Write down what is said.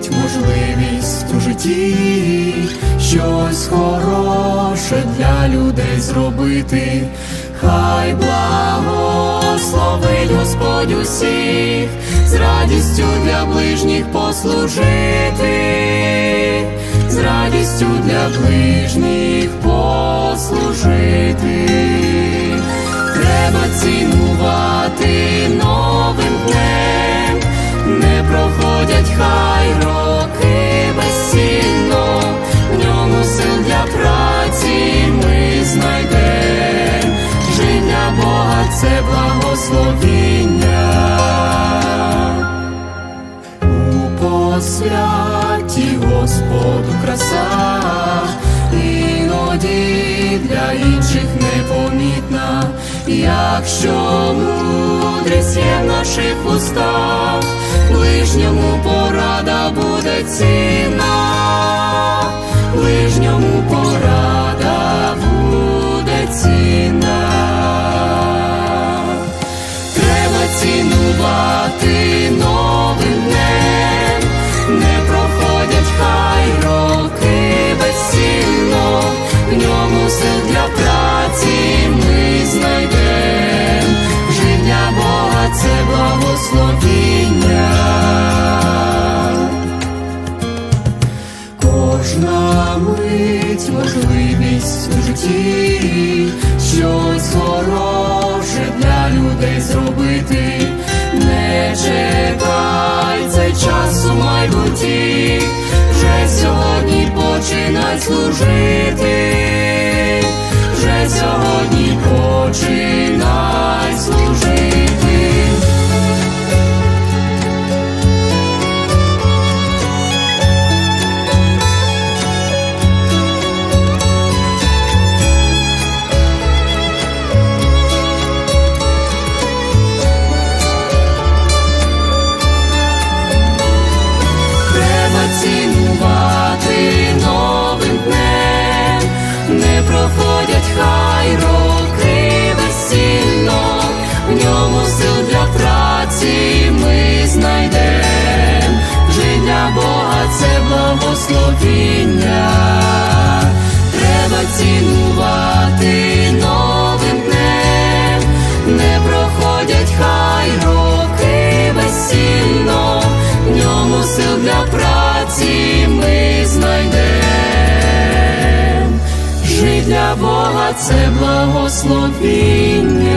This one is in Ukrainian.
Дають можливість у житті щось хороше для людей зробити, хай благословить Господь усіх, з радістю для ближніх послужити, з радістю для ближніх послужити, треба ці. Якщо мудрість є в наших устах, ближньому порада буде ціна, ближньому благословіння. Кожна мить можливість у житті, щось хороше для людей зробити, не чекай цей час у майбутті, вже сьогодні починай служити, це благословіння.